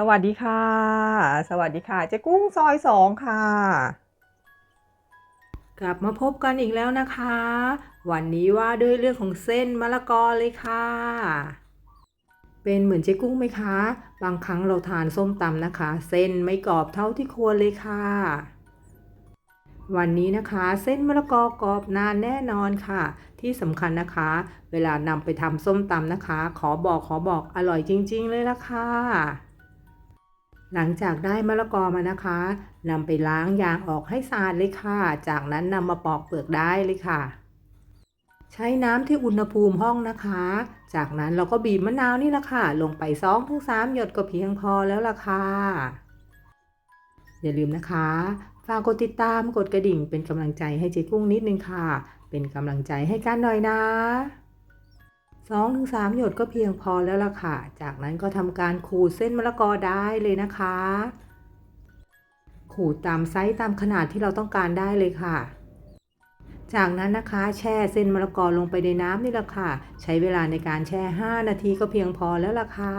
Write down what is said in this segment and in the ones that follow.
สวัสดีค่ะ สวัสดีค่ะเจ๊กุ้งซอยสองค่ะ กลับมาพบกันอีกแล้วนะคะ วันนี้ว่าด้วยเรื่องของเส้นมะละกอเลยค่ะ เป็นเหมือนเจ๊กุ้งไหมคะ บางครั้งเราทานส้มตำนะคะ เส้นไม่กรอบเท่าที่ควรเลยค่ะ วันนี้นะคะ เส้นมะละกอกรอบนานแน่นอนค่ะ ที่สำคัญนะคะ เวลานำไปทำส้มตำนะคะ ขอบอกขอบอกอร่อยจริง ๆ เลยละค่ะ หลังจากได้มะละกอมานะคะนำไปล้างยางออกให้สะอาดเลยค่ะ จากนั้นนำมาปอกเปลือกได้เลยค่ะ ใช้น้ำที่อุณหภูมิห้องนะคะ จากนั้นเราก็บีบมะนาวนี่แหละค่ะ ลงไป2อถึงสหยดก็เพียงพอแล้วล่ะค่ะ อย่าลืมนะคะ ฝากกดติดตามกดกระดิ่งเป็นกำลังใจให้เจ๊กุ้งนิดนึงค่ะ เป็นกำลังใจให้กันหน่อยนะ สองถึงสามหยดก็เพียงพอแล้วล่ะค่ะ จากนั้นก็ทำการขูดเส้นมะละกอได้เลยนะคะ ขูดตามไซส์ตามขนาดที่เราต้องการได้เลยค่ะ จากนั้นนะคะแช่เส้นมะละกอลงไปในน้ำนี่แหละค่ะ ใช้เวลาในการแช่ 5 นาทีก็เพียงพอแล้วล่ะค่ะ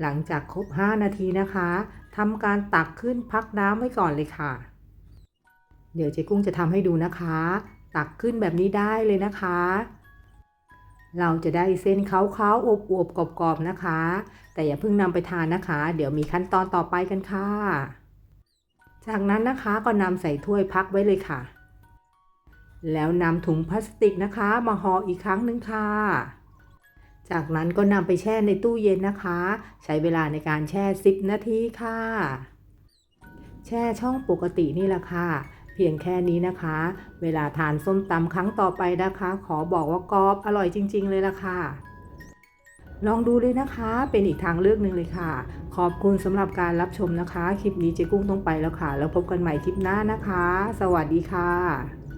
หลังจากครบ 5 นาทีนะคะทำการตักขึ้นพักน้ำไว้ก่อนเลยค่ะ เดี๋ยวเจ๊กุ้งจะทำให้ดูนะคะ ตักขึ้นแบบนี้ได้เลยนะคะ เราจะได้เส้นขาวๆอบอวบๆกรอบๆนะคะ แต่อย่าเพิ่งนำไปทานนะคะ เดี๋ยวมีขั้นตอนต่อไปกันค่ะ จากนั้นนะคะก็นำใส่ถ้วยพักไว้เลยค่ะ แล้วนำถุงพลาสติกนะคะ มาห่ออีกครั้งหนึ่งค่ะ จากนั้นก็นำไปแช่ในตู้เย็นนะคะ ใช้เวลาในการแช่ 10 นาทีค่ะ แช่ช่องปกตินี่แหละค่ะ เพียงแค่นี้นะคะ เวลาทานส้มตำครั้งต่อไปนะคะ ขอบอกว่ากรอบอร่อยจริง ๆ เลยล่ะค่ะ ลองดูเลยนะคะ เป็นอีกทางเลือกหนึ่งเลยค่ะ ขอบคุณสำหรับการรับชมนะคะ คลิปนี้เจ๊กุ้งต้องไปแล้วค่ะ แล้วพบกันใหม่คลิปหน้านะคะ สวัสดีค่ะ